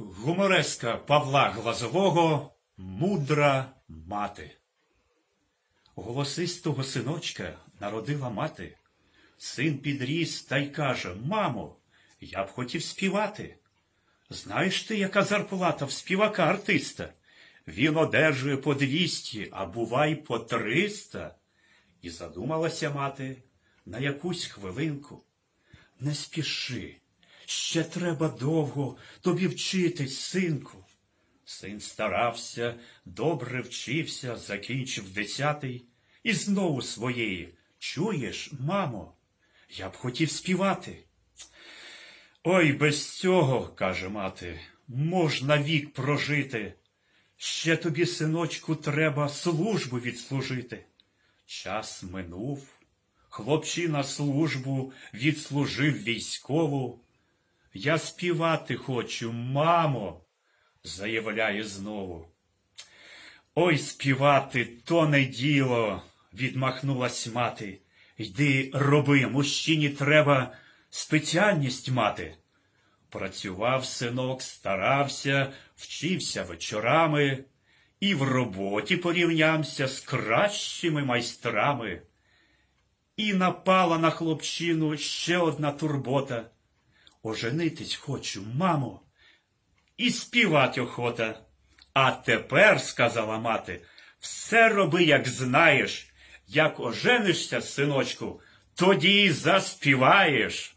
Гумореска Павла Глазового Мудра мати. Голосистого синочка народила мати. Син підріс та й каже Мамо, я б хотів співати. Знаєш ти, яка зарплата в співака артиста? Він одержує по двісті, а бувай по триста. І задумалася мати на якусь хвилинку. Не спіши, ще треба довго тобі вчитись, синку. Син старався, добре вчився, закінчив десятий, і знову своєї. Чуєш, мамо, я б хотів співати. Ой, без цього, каже мати, можна вік прожити. Ще тобі, синочку, треба службу відслужити. Час минув, хлопчина службу відслужив військову. Я співати хочу, мамо, заявляє знову. Ой, співати то не діло, відмахнулась мати. Йди, роби, мужчині треба спеціальність мати. Працював синок, старався, вчився вечорами і в роботі порівнявся з кращими майстрами. І напала на хлопчину ще одна турбота. Оженитись хочу, мамо, і співать охота. А тепер, сказала мати, все роби, як знаєш, як оженишся, синочку, тоді й заспіваєш.